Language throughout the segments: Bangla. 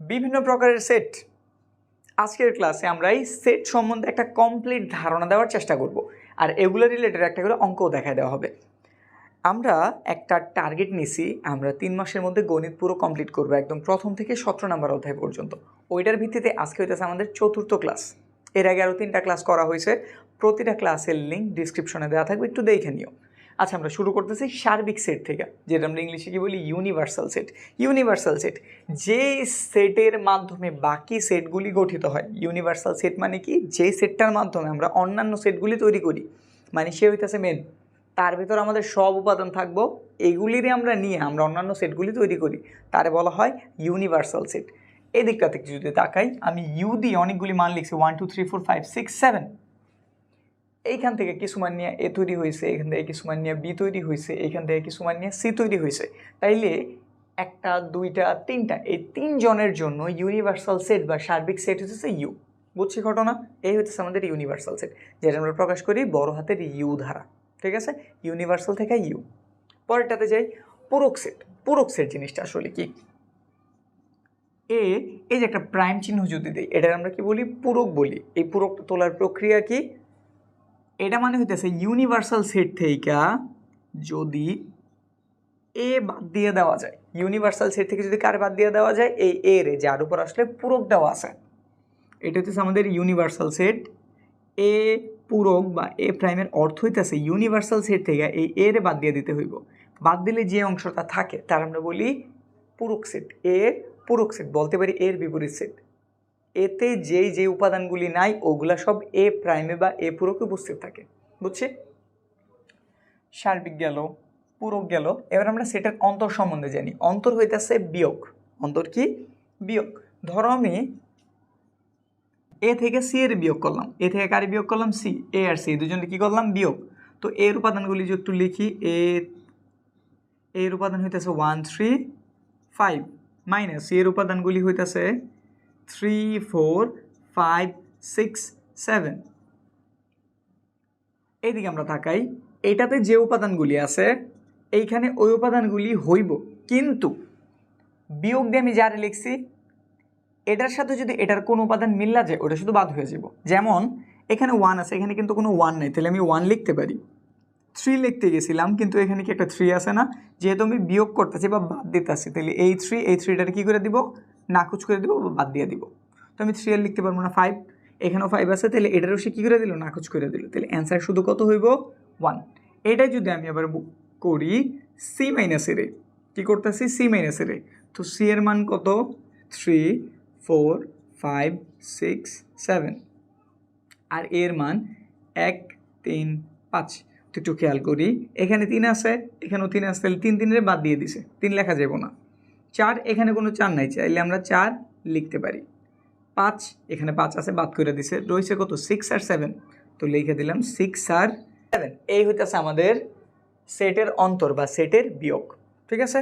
বিভিন্ন প্রকারের সেট আজকের ক্লাসে আমরা এই সেট সম্বন্ধে একটা কমপ্লিট ধারণা দেওয়ার চেষ্টা করব। আর এগুলো রিলেটেড একটা করে অঙ্কও দেখায় দেওয়া হবে। আমরা একটা টার্গেট নিছি, আমরা তিন মাসের মধ্যে গণিত পুরো কমপ্লিট করব একদম প্রথম থেকে সতেরো নাম্বার অধ্যায় পর্যন্ত। ওইটার ভিত্তিতে আজকে হইতেছে আমাদের চতুর্থ ক্লাস এর আগে আরও তিনটা ক্লাস করা হয়েছে প্রতিটা ক্লাসের লিঙ্ক ডিসক্রিপশনে দেওয়া থাকবে, একটু দেখে নিও। আচ্ছা আমরা শুরু করতেছি সার্বিক সেট থেকে, যেটা আমরা ইংলিশে কি বলি? ইউনিভার্সাল সেট ইউনিভার্সাল সেট যে সেটের মাধ্যমে বাকি সেটগুলি গঠিত হয় ইউনিভার্সাল সেট মানে কি? যে সেটটার মাধ্যমে আমরা অন্যান্য সেটগুলি তৈরি করি। মানে সে হইতেছে মেন তার ভিতর আমাদের সব উপাদান থাকব, এগুলিরই আমরা নিয়ে আমরা অন্যান্য সেটগুলি তৈরি করি। তারে বলা হয় ইউনিভার্সাল সেট এই দিকটা থেকে যদি তাকাই, আমি ইউ দিয়ে অনেকগুলি মান লিখছি one two three four five six seven এইখান থেকে কিছু মান নিয়ে এ তৈরি হয়েছে এখান থেকে কিছু মান নিয়ে বি তৈরি হয়েছে এখান থেকে কিছু মান নিয়ে সি তৈরি হয়েছে। তাইলে একটা, দুইটা, তিনটা, এই তিনজনের জন্য ইউনিভার্সাল সেট বা সার্বিক সেট হচ্ছে ইউ বুঝছি ঘটনা? এই হচ্ছে আমাদের ইউনিভার্সাল সেট যেটা আমরা প্রকাশ করি বড় হাতের ইউ ধারা, ঠিক আছে? ইউনিভার্সাল থেকে ইউ পরেরটাতে যাই, পুরক সেট পুরক সেট জিনিসটা আসলে কি? এ, এই যে একটা প্রাইম চিহ্ন যদি দিই, এটার আমরা কি বলি? পূরক বলি। এই পূরকটা তোলার প্রক্রিয়া কি? এটা মানে হইতেছে ইউনিভার্সাল সেট থেকে যদি এ বাদ দিয়ে দেওয়া যায়। ইউনিভার্সাল সেট থেকে যদি কার বাদ দিয়ে দেওয়া যায়? এই এ রে, যার উপর আসলে পূরক দেওয়া আছে। এটা হচ্ছে আমাদের ইউনিভার্সাল সেট এ পূরক বা এ প্রাইমের অর্থ হইতেছে ইউনিভার্সাল সেট থেকে এই এ রে বাদ দিয়ে দিতে হইব। বাদ দিলে যে অংশটা থাকে, তার আমরা বলি পূরক সেট এর পূরক সেট বলতে পারি এর বিপরীত সেট এতে যেই যে উপাদানগুলি নাই, ওগুলা সব এ প্রাইমে বা এ পূরকে উপস্থিত থাকে। বুঝছি? সার্বিক গেল, পূরক গেল। এবার আমরা সেটার অন্তর সম্বন্ধে জানি। অন্তর হইতেছে বিয়োগ। অন্তর কি? বিয়োগ। ধরো আমি এ থেকে সি এর বিয়োগ করলাম। এ থেকে কারে বিয়োগ করলাম? সি। এ আর সি দুজনে কি করলাম? বিয়োগ। তো এর উপাদানগুলি যদি একটু লিখি, এ, এর উপাদান হইতেছে ওয়ান থ্রি ফাইভ মাইনাস এর উপাদানগুলি হইতেছে three four five six seven এইদিকে আমরা তাকাই। এটাতে যে উপাদানগুলি আছে, এইখানে ওই উপাদানগুলি হইব। কিন্তু বিয়োগ দিয়ে আমি যারে লিখছি, এটার সাথে যদি এটার কোনো উপাদান মিল্লা যায়, ওটা শুধু বাদ হয়ে যাব। যেমন, এখানে ওয়ান আছে, এখানে কিন্তু কোনো ওয়ান নেই। তাহলে আমি ওয়ান লিখতে পারি। থ্রি লিখতে গেছিলাম, কিন্তু এখানে কি একটা থ্রি আছে না? যেহেতু আমি বিয়োগ করতেছি বা বাদ দিতেছি, তাহলে এই থ্রি এই থ্রিটার কী করে দিব? নাকুচ করে দিব, বাদ দিয়ে দিব। তো আমি থ্রি আর লিখতে পারব না ফাইভ এখানেও ফাইভ আছে, তাহলে এটারও সে কী করে দিল? নাকুচ করে দিল। তাহলে অ্যান্সার শুধু কত হইব? ওয়ান এটাই যদি আমি আবার করি সি মাইনাসের এ কী করতেছি? সি মাইনাসের এ তো সি এর মান কত? Three four five six seven আর এর মান এক, তিন, পাঁচ। তো একটু খেয়াল করি, এখানে তিন আছে, এখানেও তিন আছে, তাহলে তিন তিনের বাদ দিয়ে দিছে। তিন লেখা যাব না। চার এখানে কোনো চার নাই, চাইলে আমরা চার লিখতে পারি। পাঁচ, এখানে পাঁচ আছে, বাদ করে দিছে। রয়েছে কত? সিক্স আর সেভেন তো লিখে দিলাম সিক্স আর সেভেন এই হইতেছে আমাদের সেটের অন্তর বা সেটের বিয়োগ, ঠিক আছে?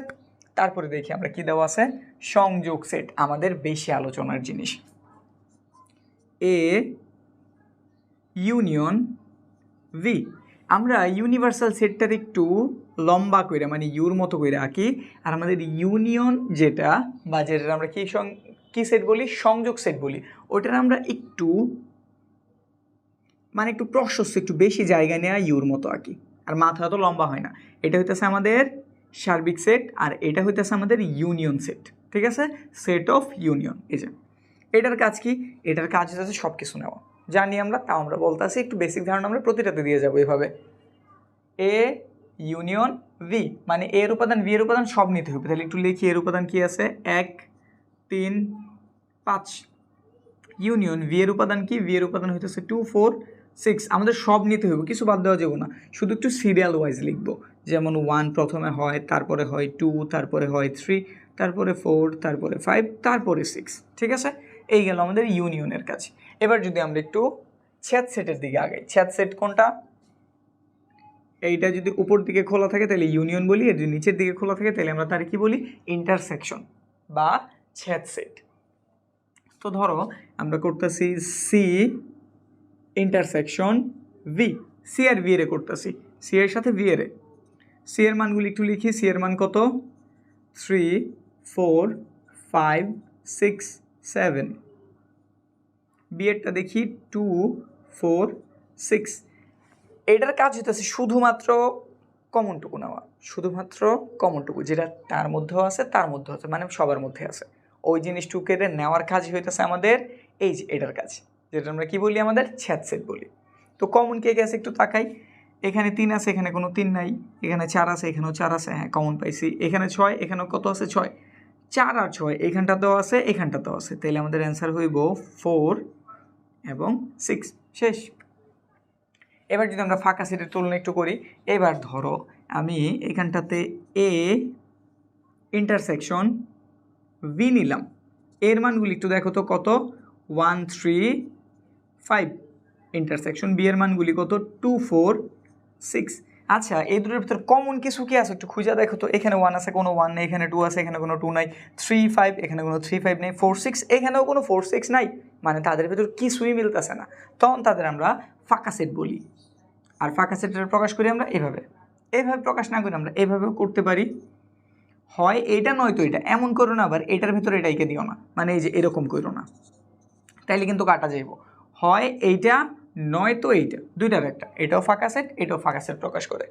তারপরে দেখি আমরা কি দেওয়া আছে? সংযোগ সেট, আমাদের বেশি আলোচনার জিনিস। এ ইউনিয়ন ভি আমরা ইউনিভার্সাল সেটটার একটু লম্বা করে মানে ইউর মতো করে আঁকি। আর আমাদের ইউনিয়ন যেটা, বা যেটা আমরা কী সং, কী সেট বলি? সংযোগ সেট বলি। ওটার আমরা একটু মানে একটু প্রশস্ত, একটু বেশি জায়গা নেওয়া ইউর মতো আঁকি। আর মাথা তো লম্বা হয় না। এটা হইতেছে আমাদের সার্বিক সেট আর এটা হইতেছে আমাদের ইউনিয়ন সেট ঠিক আছে? সেট অফ ইউনিয়ন এই যে, এটার কাজ কি? এটার কাজ হচ্ছে সব কিছু নেওয়া। জানি আমরা, তাও আমরা বলতে আসি একটু বেসিক ধারণা আমরা প্রতিটাতে দিয়ে যাব এভাবে। এ ইউনিয়ন ভি মানে এর উপাদান ভি এর উপাদান সব নিতে হবে। তাহলে একটু লিখি, এর উপাদান কি আছে? এক, তিন, পাঁচ। ইউনিয়ন ভি এর উপাদান কি? ভি এর উপাদান হইতেছে টু ফোর সিক্স আমাদের সব নিতে হবে, কিছু বাদ দেওয়া যাবে না। শুধু একটু সিরিয়াল ওয়াইজ লিখব। যেমন ওয়ান প্রথমে হয়, তারপরে হয় টু তারপরে হয় থ্রি তারপরে ফোর তারপরে ফাইভ তারপরে সিক্স ঠিক আছে? এই গেল আমাদের ইউনিয়নের কাজ। এবার যদি আমরা একটু ছ্যাদ সেটের দিকে আগাই ছ্যাদ সেট কোনটা? এইটা যদি উপর দিকে খোলা থাকে তাহলে ইউনিয়ন বলি আর যদি নিচের দিকে খোলা থাকে তাহলে আমরা তার কি বলি? ইন্টারসেকশন বা ছ্যাদ সেট। তো ধরো, আমরা করতেছি সি ইন্টারসেকশন ভি সি আর ভি এরে করতেছি। সি এর সাথে ভি এরে। সি এর মানগুলি একটু লিখি সি এর মান কত? Three four five six seven বিয়েরটা দেখি টু ফোর সিক্স এটার কাজ হইতেছে শুধুমাত্র কমনটুকু নেওয়া। শুধুমাত্র কমনটুকু যেটা তার মধ্যেও আছে, তার মধ্যেও আছে মানে সবার মধ্যে আছে। ওই জিনিসটুকে নেওয়ার কাজ হইতেছে আমাদের এই যে এটার কাজ, যেটা আমরা কি বলি আমাদের? ছ্যাদ সেট বলি। তো কমন কে গেছে একটু তাকাই। এখানে তিন আছে, এখানে কোনো তিন নাই। এখানে চার আছে, এখানেও চার আছে হ্যাঁ কমন পাইছি। এখানে ছয়, এখানেও কত আছে? ছয়। চার আর ছয়, এখানটাতেও আছে এখানটাতেও আছে। তাহলে আমাদের অ্যান্সার হইব ফোর এবং সিক্স শেষ। এবার যদি আমরা ফাঁকা সিটের তুলনা একটু করি, এবার ধরো আমি এখানটাতে এ ইন্টারসেকশন ভি নিলাম। এর মানগুলি একটু দেখো তো কত? One three five intersection B এর মানগুলি কত? টু ফোর সিক্স আচ্ছা এই দুটোর ভিতর কমন কিছু কি আছে? একটু খুঁজে দেখো তো। এখানে ওয়ান আছে, কোনো ওয়ান নেই। এখানে টু আছে, এখানে কোনো টু নাই। থ্রি ফাইভ এখানে কোনো থ্রি ফাইভ নেই। ফোর সিক্স এখানেও কোনো ফোর সিক্স নাই। মানে তাদের ভিতর কিছুই মিলতেছে না। তখন তাদের আমরা ফাঁকা সেট বলি। আর ফাঁকা সেটের প্রকাশ করি আমরা এভাবে। এভাবে প্রকাশ না করি আমরা এভাবেও করতে পারি। হয় এইটা নয়তো এটা। এমন করো না আবার, এটার ভিতরে এটাইকে দিও না। মানে এই যে এরকম করো না। তাইলে কিন্তু কাটা যাইব। হয় এইটা নয়তো এইটা দুইটার একটা এটাও ফাঁকা সেট এটাও ফাঁকা সেট প্রকাশ করে।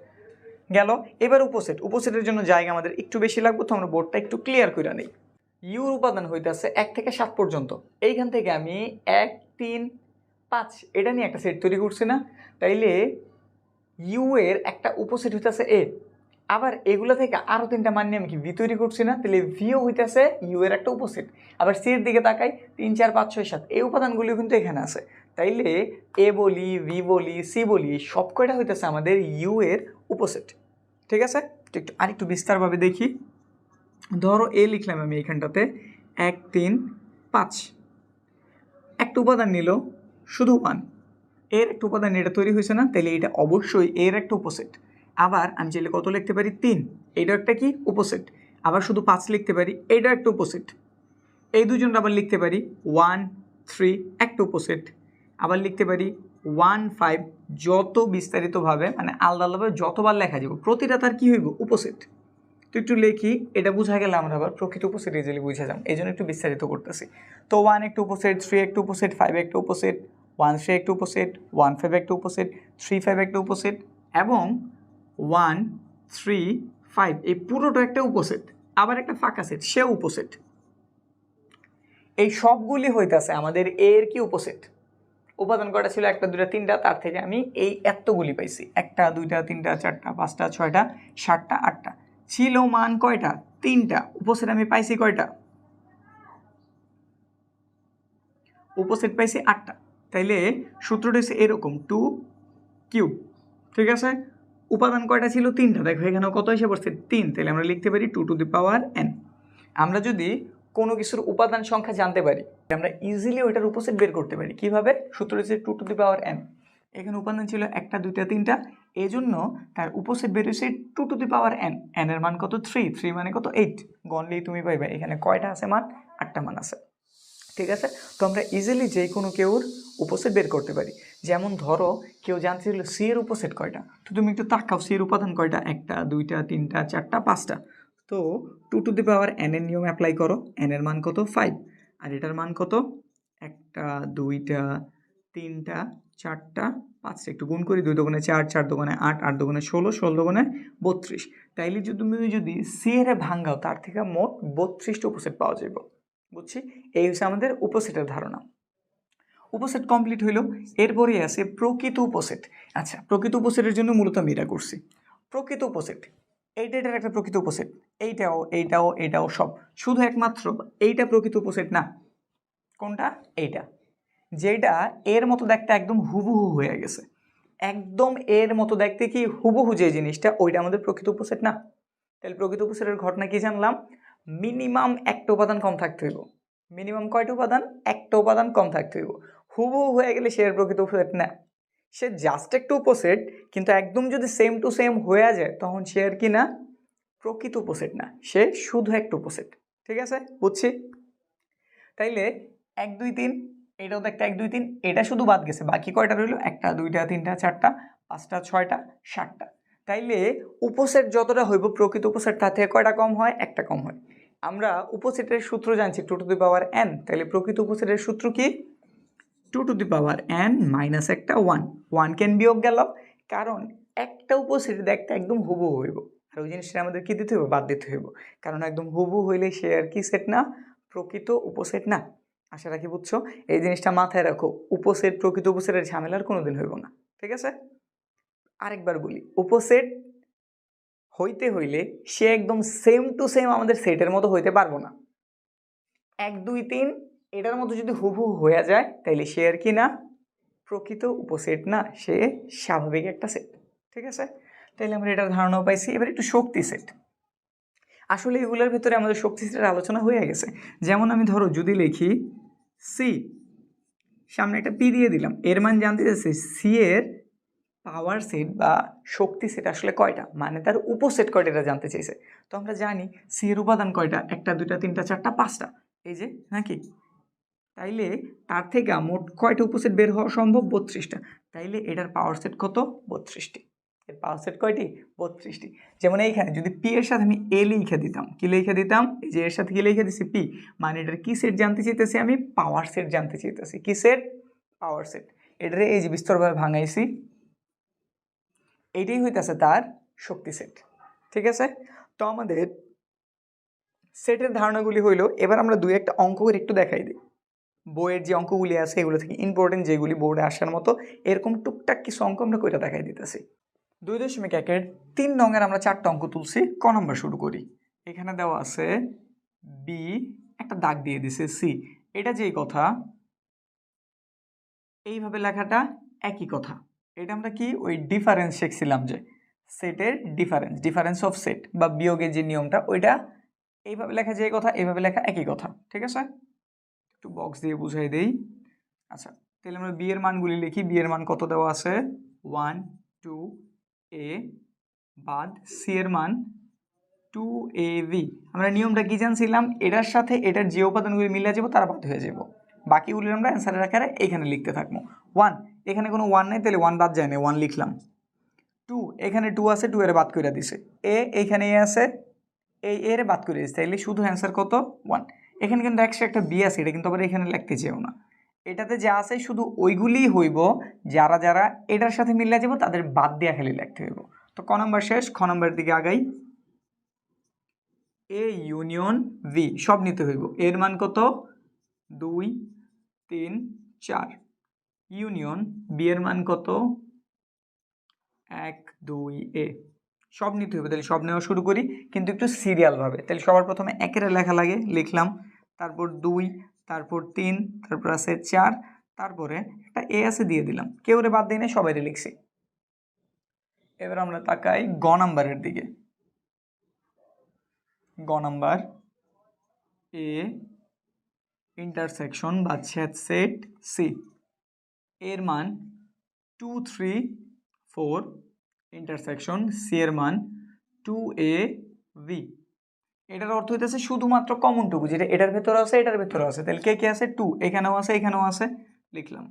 গেল, এবার উপসেট, উপসেটের জন্য জায়গা আমাদের একটু বেশি লাগবে, তো আমরা বোর্ডটা একটু ক্লিয়ার করে নিই। ইউর উপাদান হইতেছে এক থেকে সাত পর্যন্ত। এইখান থেকে আমি এক, তিন, পাঁচ, এটা নিয়ে একটা সেট তৈরি করছি না। তাইলে ইউ এর একটা উপসেট হইতেছে এ আবার এগুলো থেকে আরও তিনটা মান নিয়ে আমি কি ভি তৈরি করছি না? তাহলে ভিও হইতেছে ইউ এর একটা উপসেট। আবার সির দিকে তাকাই, তিন, চার, পাঁচ, ছয়, সাত, এই উপাদানগুলিও কিন্তু এখানে আছে। তাইলে এ বলি ভি বলি, সি বলি, সব কয়টা হইতেছে আমাদের ইউ এর উপসেট। ঠিক আছে? তো একটু আরেকটু বিস্তারভাবে দেখি। ধরো এ লিখলাম আমি এইখানটাতে, এক, তিন, পাঁচ। একটা উপাদান নিল, শুধু ওয়ান। এর একটা উপাদান এটা তৈরি হয়েছে না তাহলে এটা অবশ্যই এর একটা উপসেট। আবার আমি চাইলে কত লিখতে পারি? তিন। এইটা একটা কি? উপসেট। আবার শুধু পাঁচ লিখতে পারি এইটা একটা উপসেট। এই দুজনটা আবার লিখতে পারি, ওয়ান, থ্রি, একটা উপসেট। আবার লিখতে পারি ওয়ান ফাইভ যত বিস্তারিতভাবে মানে আলাদা আলাদাভাবে যতবার লেখা যাব, প্রতিটা তার কী হইব? উপসেট। তো একটু লেখি, এটা বোঝা গেলে আমরা আবার প্রকৃত উপসেট ইজিলি বুঝে যাম। এই জন্য একটু বিস্তারিত করতেছি। তো ওয়ান একটু উপসেট থ্রি একটু উপসেট ফাইভ একটা উপসেট ওয়ান থ্রি একটা উপসেট ওয়ান ফাইভ একটা উপসেট থ্রি ফাইভ একটা উপসেট এবং ওয়ান থ্রি ফাইভ এই পুরোটা একটা উপসেট, আবার একটা ফাঁকা সেট সে উপসেট। এই সবগুলি হইতাছে আমাদের এর কি উপসেট? উপাদান কয়টা ছিল? একটা দুটা তিনটা। তার থেকে আমি এই এতগুলি পাইছি। একটা, দুইটা, তিনটা, চারটা, পাঁচটা, ছয়টা, সাতটা, আটটা। ছিল মান কয়টা? তিনটা। উপসেট আমি পাইছি কয়টা? উপসেট পাইছি আটটা। তাইলে সূত্রটা হচ্ছে এরকম। Two cube. ঠিক আছে? উপাদান কয়টা ছিল? তিনটা। দেখো, এখানেও কত এসে পড়ছে? তিন। তাহলে আমরা লিখতে পারি two to the power N. আমরা যদি কোনো কিছুর উপাদান সংখ্যা জানতে পারি, আমরা ইজিলি ওইটার উপসেট বের করতে পারি। কীভাবে? সূত্র হচ্ছে two to the power N এখানে উপাদান ছিল একটা, দুইটা, তিনটা এই জন্য তার উপসেট বের হয়েছে two to the power N N এর মান কত? থ্রি থ্রি মানে কত? এইট গনলেই তুমি পাইবে, এখানে কয়টা আছে মান? আটটা মান আছে। ঠিক আছে? তো আমরা ইজিলি যে কোনো কেউর উপসেট বের করতে পারি। যেমন ধরো, কেউ জানতে ছিল সি এর উপসেট কয়টা? তো তুমি একটু তাকাও সি এর উপাদান কয়টা? একটা, দুইটা, তিনটা, চারটা, পাঁচটা। তো two to the power N এর নিয়ম অ্যাপ্লাই করো। এন এর মান কত? ফাইভ আর এটার মান কত? একটা, দুইটা, তিনটা, চারটা, পাঁচটা। একটু গুণ করি, দুই দোকানে চার চার দোকানে আট আট দোকানে ষোলো ষোলো দোকানে বত্রিশ। তাইলে যদি তুমি যদি সি এর ভাঙ্গাও তার থেকে মোট বত্রিশটা উপসেট পাওয়া যাবে বুঝছি? এই হচ্ছে আমাদের উপসেটের ধারণা। উপসেট কমপ্লিট হইল। এরপরে আছে প্রকৃত উপসেট। আচ্ছা প্রকৃত উপসেটের জন্য মূলত আমি এটা করছি। প্রকৃত উপসেট। এইটা এটার একটা প্রকৃত উপসেট। এইটাও এইটাও এইটাও সব। শুধু একমাত্র এইটা প্রকৃত উপসেট না। কোনটা? এইটা। যেটা এর মতো দেখতে একদম হুবহু হয়ে গেছে। একদম এর মতো দেখতে কি হুবহু যে জিনিসটা, ওইটা আমাদের প্রকৃত উপসেট না। তাহলে প্রকৃত উপসেটের ঘটনা কি জানলাম? মিনিমাম একটা উপাদান কম থাকতে হইব। মিনিমাম কয়টা উপাদান? একটা উপাদান কম থাকতে হইব। হুবহু হয়ে গেলে সে এর প্রকৃত উপসেট না। সে জাস্ট একটু উপসেট, কিন্তু একদম যদি সেম টু সেম হয়ে যায়, তখন সে আর কি না? প্রকৃত উপসেট না, সে শুধু একটা উপসেট, ঠিক আছে? বুঝছি? তাইলে এক, দুই, তিন, এটাও তো একটা এক, দুই, তিন, এটা শুধু বাদ গেছে, বাকি কয়টা রইল? একটা, দুইটা, তিনটা, চারটা, পাঁচটা, ছয়টা, সাতটা। তাইলে উপসেট যতটা হইব, প্রকৃত উপসেট তার থেকে কয়টা কম হয়? একটা কম হয়। আমরা উপসেটের সূত্র জানছি, two to the power N তাহলে প্রকৃত উপসেটের সূত্র কি? Two to the power N minus একটা ওয়ান ওয়ান ক্যান বিয়োগ গেল, কারণ একটা উপসেট দেখতে একদম হুবু হইব। আর ওই জিনিসটা আমাদের কি দিতে হবে বাদ দিতে হইব। কারণ একদম হুবু হইলে সে আর কি সেট না, প্রকৃত উপসেট না। আশা রাখি বুঝছ? এই জিনিসটা মাথায় রাখো, উপসেট, প্রকৃত উপসেটের ঝামেলার কোনো দিন হইব না। ঠিক আছে? আরেকবার বলি, উপসেট হইতে হইলে সে একদম সেম টু সেম আমাদের সেটের মতো হইতে পারব না। এক, দুই, তিন, এটার মতো যদি হুবহু হয়ে যায়, তাইলে সে আর কি না, প্রকৃত উপসেট না, সে স্বাভাবিক একটা সেট ঠিক আছে? তাইলে আমরা এটার ধারণাও পাইছি। এবার একটু শক্তি সেট আসলে এগুলোর ভেতরে আমাদের শক্তি সেটের আলোচনা হয়ে গেছে। যেমন আমি ধরো যদি লিখি সি সামনে একটা পি দিয়ে দিলাম। এর মান জানতে চাচ্ছি সি এর পাওয়ার সেট বা শক্তি সেট আসলে কয়টা? মানে তার উপসেট কয়টা এটা জানতে চাইছে। তো আমরা জানি সি এর উপাদান কয়টা? একটা, দুইটা, তিনটা, চারটা, পাঁচটা। এই যে, নাকি? তাইলে তার থেকে মোট কয়টা উপসেট বের হওয়া সম্ভব? বত্রিশটা। তাইলে এটার পাওয়ার সেট কত? বত্রিশটি। এর পাওয়ার সেট কয়টি? বত্রিশটি। যেমন এইখানে, যদি পি এর সাথে আমি এ লিখে দিতাম, কি লিখে দিতাম? এই যে এর সাথে কি লিখে দিছি? পি মানে এটার কি সেট জানতে চাইতেছি আমি? পাওয়ার সেট জানতে চাইতেছি। কি সেট? Power set. এটারে এই যে বিস্তরভাবে ভাঙাইছি। এইটাই হইতেছে তার শক্তি সেট। ঠিক আছে? তো আমাদের সেটের ধারণাগুলি হইল, এবার আমরা দুই একটা অঙ্ক করে একটু দেখাই দিই। বইয়ের যে অঙ্কগুলি আছে, এগুলো থেকে ইম্পর্টেন্ট যেগুলি বোর্ডে আসার মতো, এরকম টুকটাক কিছু অঙ্ক আমরা কইটা দেখাই দিতেছি। দুই দশমিক একের তিন রঙের আমরা চারটা অঙ্ক তুলছি, ক নম্বর শুরু করি। এখানে দেওয়া আছে বি একটা দাগ দিয়ে দিছে সি এটা যেই কথা, এইভাবে লেখাটা একই কথা। এটা আমরা কি? ওই ডিফারেন্স শিখছিলাম যে সেটের ডিফারেন্স ডিফারেন্স অফ সেট বা বিয়োগের যে নিয়মটা, ওইটা এইভাবে লেখা যে কথা, এইভাবে লেখা একই কথা। ঠিক আছে? একটু বক্স দিয়ে বুঝাই দেই। আচ্ছা তাহলে আমরা বিয়ের মানগুলি লিখি। বিয়ের মান কত দেওয়া আছে? ওয়ান টু এ বাদ সি এর মান টু এ ভি আমরা নিয়মটা কি জানছিলাম? এটার সাথে এটার যে উপাদানগুলি মিলে যাব, তারা বাদ হয়ে যাব। বাকিগুলি আমরা অ্যান্সারের আকারে এখানে লিখতে থাকব। ওয়ান এখানে কোনো ওয়ান নেই, তাহলে ওয়ান বাদ যায় না ওয়ান লিখলাম। টু এখানে টু আছে টু এর বাদ করে দিছে। এ এখানে এ আছে এই এর বাদ করে দিচ্ছে তাইলে শুধু অ্যান্সার কত? ওয়ান এখানে কিন্তু একশো একটা বি আছে, এটা কিন্তু আবার এখানে লিখতে চেয়েও না। এটাতে যা আছে শুধু ওইগুলিই হইব, যারা যারা এটার সাথে মিলে যাব তাদের বাদ দেওয়া খালি লিখতে হইব। তো ক নম্বর শেষ, খ নম্বরের দিকে আগাই। এ ইউনিয়ন ভি সব নিতে হইব। এর মান কত? দুই, তিন, চার। ইউনিয়ন বি এর মান কত? এক, দুই এ সব নিতে হবে তাহলে সব নেওয়া শুরু করি। কিন্তু একটু সিরিয়ালভাবে তাহলে সবার প্রথমে একের লেখা লাগে, লিখলাম। তারপর দুই তারপর তিন, তারপর আছে চার, তারপরে একটা এ আছে দিয়ে দিলাম। কেউ রে বাদ দিই না সবাই লিখছি। এবার আমরা তাকাই গ নাম্বারের দিকে। গ নাম্বার, এ ইন্টারসেকশন বা ছেদ সেট সি। এর মান two three four intersection C এর মান টু এ ভি। এটার অর্থ হইতেছে শুধুমাত্র কমন কমনটুকু যেটা এটার ভেতরে আছে, এটার ভেতরে আছে। তাহলে কে কে আছে? টু এখানেও আছে এখানেও আছে, লিখলাম।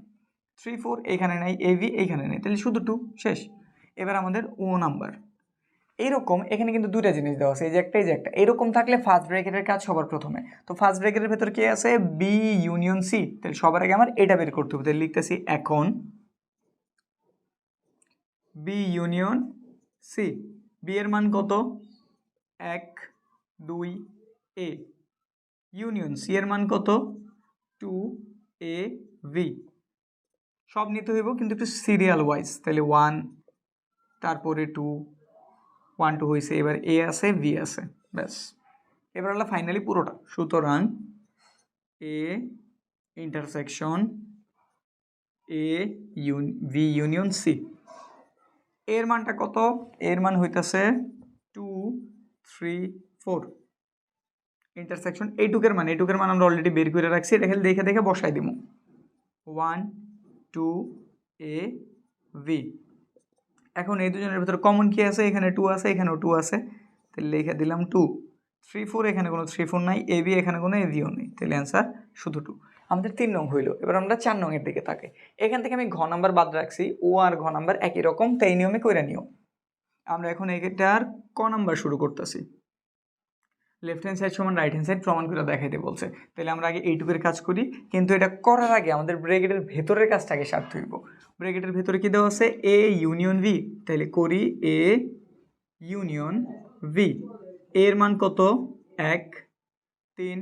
থ্রি ফোর এখানে নেই ভি এখানে নেই। তাহলে শুধু টু শেষ। এবার আমাদের ও নাম্বার এইরকম এখানে কিন্তু দুইটা জিনিস দেওয়া আছে, এই যে একটা, এই যে একটা। এরকম থাকলে ফার্স্ট ব্র্যাকেটের কাজ সবার প্রথমে। তো ফার্স্ট ব্র্যাকেটের ভেতর কে আছে? বি ইউনিয়ন সি তাহলে সবার আগে আমার এটা বের করতে হবে। তাহলে লিখতেছি এখন বি ইউনিয়ন সি বি এর মান কত? এক দুই এ। ইউনিয়ন সি এর মান কত? Two A B. সব নিতে হইব কিন্তু একটু সিরিয়াল ওয়াইজ তাহলে ওয়ান তারপরে টু ওয়ান টু হয়েছে এবার এ আছে, ভি আছে, ব্যাস। এবার হলো ফাইনালি পুরোটা। সুতরাং A intersection A union, B union C. এর মানটা কত? এর মান হইতেছে টু থ্রি ফোর ইন্টারসেকশন এইটুকের মান এইটুকের মান আমরা অলরেডি বের করে রাখছি। এটা খালি দেখে দেখে বসাই দিব। ওয়ান টু এ ভি এখন এই দুজনের ভিতরে কমন কি আছে? এখানে টু আছে, এখানেও টু আছে। তাহলে লিখে দিলাম টু থ্রি ফোর এখানে কোনো থ্রি ফোর নাই। এ বি এখানে কোনো এ বিও নেই। তাহলে অ্যান্সার শুধু টু আমাদের তিন নং হইল। এবার আমরা চার নংয়ের দিকে তাকে এখান থেকে আমি ঘ নাম্বার বাদ রাখছি। ও আর ঘ নাম্বার একই রকম, তাই নিয়মে করে নিও। আমরা এখন এটার ক নাম্বার শুরু করতেছি। লেফট হ্যান্ড সাইড সমান রাইট হ্যান্ড সাইড প্রমাণ করে দেখাইতে বলছে। তাহলে আমরা আগে এইটুকের কাজ করি, কিন্তু এটা করার আগে আমাদের ব্রেকেটের ভেতরের কাজটা আগে সারতে হইব। ব্রেকেটের ভেতরে কী দেওয়া আছে? এ ইউনিয়ন ভি তাহলে করি এ ইউনিয়ন ভি এর মান কত? এক, তিন,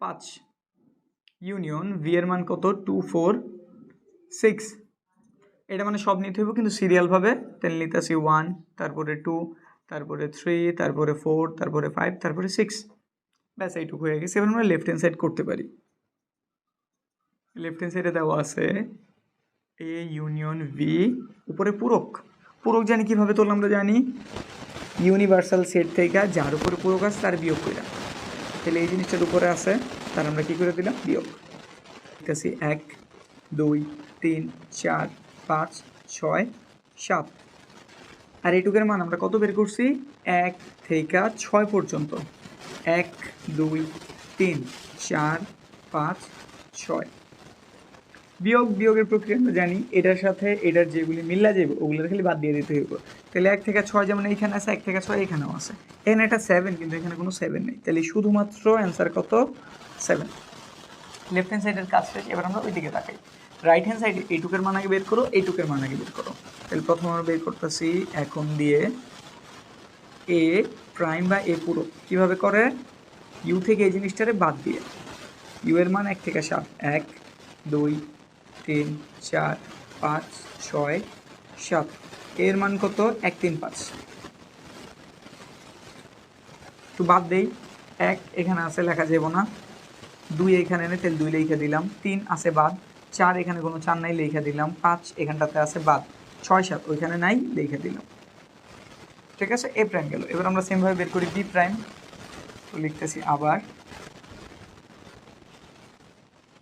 পাঁচ। ইউনিয়ন ভি এর মান কত? টু ফোর সিক্স এটা মানে সব নিতে হইব কিন্তু সিরিয়ালভাবে তাহলে নিতে আসি ওয়ান তারপরে টু তারপরে থ্রি তারপরে ফোর তারপরে ফাইভ তারপরে সিক্স ব্যাস, এইটুকু হয়ে গেছে। এবার আমরা লেফট হ্যান্ড সাইড করতে পারি। লেফট হ্যান্ড সাইডে দেওয়া আছে এ ইউনিয়ন ভি উপরে পূরক। পূরক জানি কীভাবে তোলা আমরা জানি? ইউনিভার্সাল সেট থেকে যার উপরে পূরক আছে, তার বিয়োগ করে তাহলে এই জিনিসটার উপরে আছে, তার আমরা কী করে দিলাম? বিয়োগ। ঠিক আছে এক, দুই, তিন, চার, পাঁচ, ছয়, সাত। আর এইটুকের মান আমরা কত বের করছি? এক থেকে ছয় পর্যন্ত। এক, দুই, তিন, চার, পাঁচ, ছয়। বিয়োগ, বিয়োগের প্রক্রিয়া আমরা জানি এটার সাথে এটার যেগুলি মিল্লা যাবে ওগুলো খালি বাদ দিয়ে দিতে হইব। তাহলে এক থেকে ছয় যেমন এইখানে আছে, এক থেকে ছয় এখানেও আছে। এখানে একটা সেভেন কিন্তু এখানে কোনো সেভেন নেই। তাহলে শুধুমাত্র অ্যান্সার কত? সেভেন লেফট হ্যান্ড সাইডের কাজ শেষ, এবার আমরা ওই দিকে তাকাই। রাইট হ্যান্ড সাইডে এইটুকের মান আগে বের করো, এইটুকের মান আগে বের করো। তাহলে প্রথম আমরা বের করতেছি এখন দিয়ে এ প্রাইম বা এ পুরো। কীভাবে করে? ইউ থেকে এই জিনিসটারে বাদ দিয়ে। ইউ এর মান এক থেকে সাত। এক, দুই, তিন, চার, পাঁচ, ছয়, সাত। এর মান কত? এক, তিন, পাঁচ। একটু বাদ দেই। এক এখানে আছে, লেখা যাব না। দুই এখানে এনে তেল দুই লেখা দিলাম। তিন আছে বাদ। চার এখানে কোনো চার নাই লিখে দিলাম, পাঁচ এখানটাতে আছে বাদ, ছয় সাত ওইখানে নাই লিখে দিলাম। ঠিক আছে? এ প্রাইম গেল। এবার আমরা সেমভাবে বের করি বি প্রাইম তো লিখতেছি আবার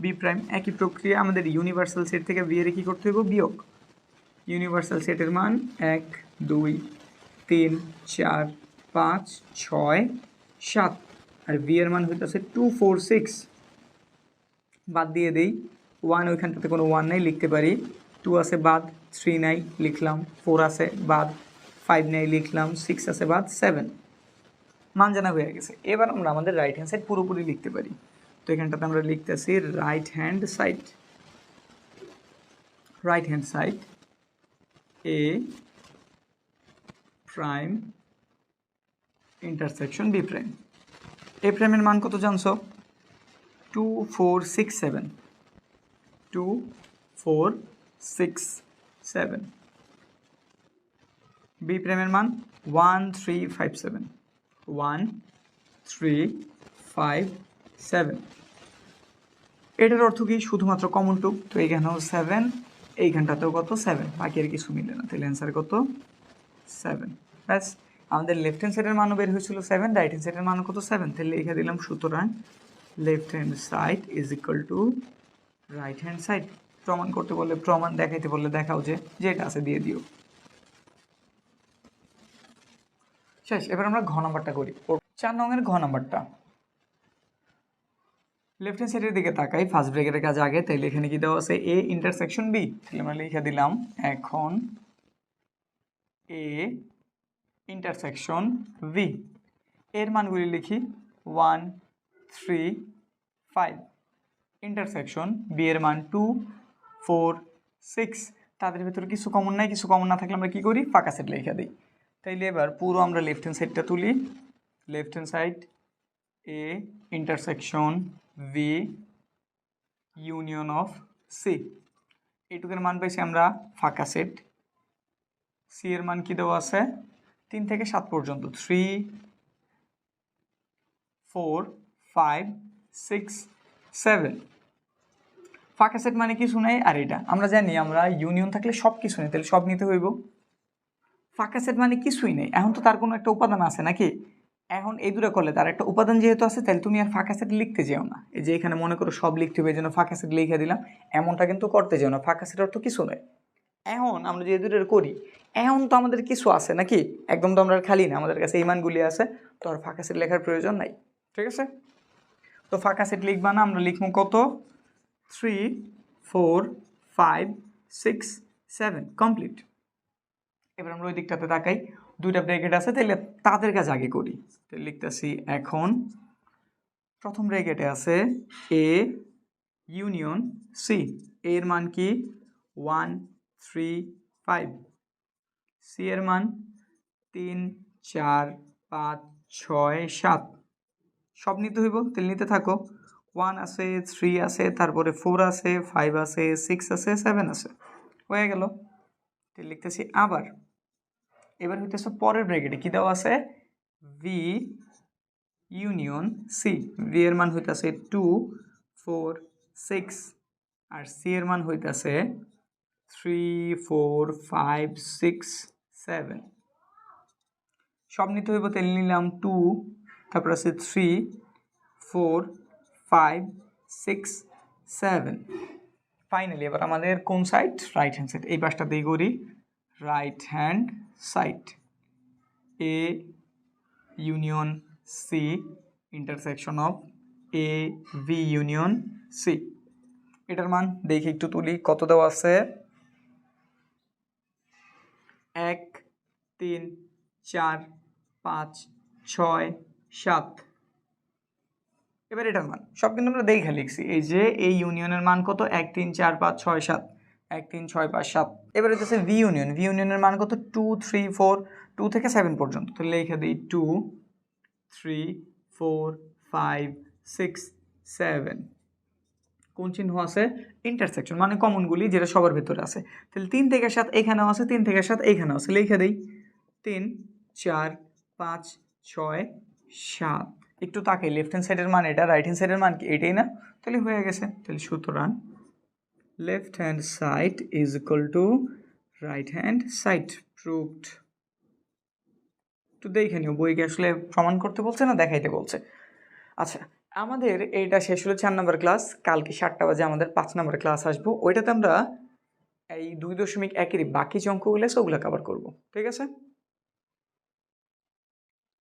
বি প্রাইম একই প্রক্রিয়া, আমাদের ইউনিভার্সাল সেট থেকে বি এর কি করতে হইব? বিয়োগ। ইউনিভার্সাল সেটের মান এক, দুই, তিন, চার, পাঁচ, ছয়, সাত। আর বি এর মান হইতেছে টু ফোর সিক্স বাদ দিয়ে দেই। ওয়ান ওইখানটাতে কোনো ওয়ান নাই, লিখতে পারি। টু আছে, বাদ। থ্রি নাই, লিখলাম। ফোর আছে, বাদ। ফাইভ নাই, লিখলাম। সিক্স আছে, বাদ। সেভেন মান জানা হয়ে গেছে। এবার আমরা আমাদের রাইট হ্যান্ড সাইড পুরোপুরি লিখতে পারি। তো এখানটাতে আমরা লিখতেছি right hand side right hand side A prime intersection B prime A প্রাইমের মান কত জানছো? Two four six seven two, four, six, seven. B প্রাইমের মান one, three, five, seven. One, three, five, seven. এটার অর্থ কি? শুধুমাত্র কমন টু তো এইখানেও সেভেন এইখানটাতেও কত? সেভেন বাকি আর কিছু মিলে না। তাহলে অ্যান্সার কত? সেভেন ব্যাস, আমাদের লেফট হ্যান্ড সাইডের মানও বের হয়েছিল সেভেন রাইট হ্যান্ড সাইডের মানও কত? সেভেন তাহলে লিখে দিলাম, সুতরাং left hand side is equal to right hand side প্রমাণ করতে বললে, প্রমাণ দেখাইতে বললে দেখাও যে যেটা আছে, দিয়ে দিও। শেষ, এবার আমরা ঘ নাম্বারটা করি। চার নঙের ঘ নাম্বারটা। লেফট হ্যান্ড সাইডের দিকে তাকাই ফার্স্ট ব্রেকের কাজ আগে, তাইলে এখানে কি দেওয়া আছে? এ ইন্টারসেকশন বি তাহলে আমরা লিখে দিলাম, এখন এ ইন্টারসেকশন ভি এর মানগুলি লিখি one three five intersection B এর মান টু ফোর সিক্স তাদের ভেতরে কিছু কমন নাই, কিছু কমন না থাকলে আমরা কী করি? ফাঁকা সেট লিখে দিই। তাইলে এবার পুরো আমরা লেফট হ্যান্ড সাইডটা তুলি। Left hand side A intersection B union of C এইটুকের মান পাইছি আমরা ফাঁকা সেট সি এর মান কি দেওয়া আছে? তিন থেকে সাত পর্যন্ত। Three four five six seven. ফাঁকা সেট মানে কিছু নেই, আর এটা। আমরা জানি আমরা ইউনিয়ন থাকলে সব কিছু নেই, তাহলে সব নিতে হইব। ফাঁকা সেট মানে কিছুই নেই। এখন তো তার কোনো একটা উপাদান আছে নাকি? এখন এই দূরে করলে তার একটা উপাদান যেহেতু আছে, তাহলে তুমি আর ফাঁকা সেট লিখতে যেও না। এই যে এখানে মনে করো সব লিখতে হবে, এই জন্য ফাঁকা সেট লিখে দিলাম। এমনটা কিন্তু করতে যেও না। ফাঁকা সেট অর্থ কিছু নেই। এখন আমরা যে দুটোর করি, এখন তো আমাদের কিছু আছে নাকি? একদম তো আমরা খালি না, আমাদের কাছে এই মানগুলি আছে। তো আর ফাঁকা সেট লেখার প্রয়োজন নাই। ঠিক আছে? তো ফাঁকা সেট লিখবা না, আমরা লিখব কত? Three four five six seven complete এবার আমরা ওই দিকটাতে তাকাই, দুইটা ব্র্যাকেট আছে তাহলে তাদের কাজ আগে করি। তাহলে লিখতেছি এখন, প্রথম ব্র্যাকেটে আছে এ ইউনিয়ন সি এর মান কি? ওয়ান থ্রি ফাইভ সি এর মান তিন, চার, পাঁচ, ছয়, সাত। সব নিতে হইব তাহলে নিতে থাকো। ওয়ান আছে থ্রি আছে, তারপরে ফোর আছে ফাইভ আছে সিক্স আছে সেভেন আছে। হয়ে গেল। তাহলে লিখতেছি আবার। এবার হইতেছে পরের ব্র্যাকেটে কী দেওয়া আছে? ভি ইউনিয়ন সি ভি এর মান হইতেছে টু ফোর সিক্স আর সি এর মান হইতেছে three four five six seven সব নিতে হইব, তেল নিলাম টু তারপর আছে three four five six seven finally এবার আমাদের কোন সাইড রাইট হ্যান্ড সাইড এই পাশটা দিয়ে করি। Right hand side A union C intersection of A B union C এটার মান দেখি একটু তুলি। কত দেওয়া আছে? এক, তিন, চার, পাঁচ, ছয় সাত। এবার এটার মান। সব কিন্তু আমরা দেখে লিখছি। এই যে, এই ইউনিয়নের মান কত? এক, তিন, চার, পাঁচ, ছয়, সাত। এক, তিন, ছয়, পাঁচ, সাত। এবার হচ্ছে ভি ইউনিয়ন ভি ইউনিয়নের মান কত? টু থ্রি ফোর টু থেকে সেভেন পর্যন্ত। তো লিখে দিই two three four five six seven কোন চিহ্ন আছে? ইন্টারসেকশন মানে কমনগুলি যেটা সবার ভেতরে আছে। তাহলে তিন থেকে সাত এখানেও আছে, তিন থেকে সাত এখানেও আছে। লিখে দিই। তিন, চার, পাঁচ, ছয় সাত। একটু তাকে লেফট হ্যান্ড সাইডের মান এটা রাইট হ্যান্ড সাইডের মান কি? এটাই না? তাহলে হয়ে গেছে। তাহলে সুতরাং left hand side is equal to right hand side proved একটু দেখে নিও, বইকে আসলে প্রমাণ করতে বলছে না দেখাইতে বলছে? আচ্ছা আমাদের এইটা শেষ হলো চার নম্বর ক্লাস কালকে সাতটা বাজে আমাদের পাঁচ নম্বর ক্লাস আসব। ওইটাতে আমরা এই দুই দশমিক একেরই বাকি যে অঙ্কগুলো আছে, ওগুলো কভার করব। ঠিক আছে?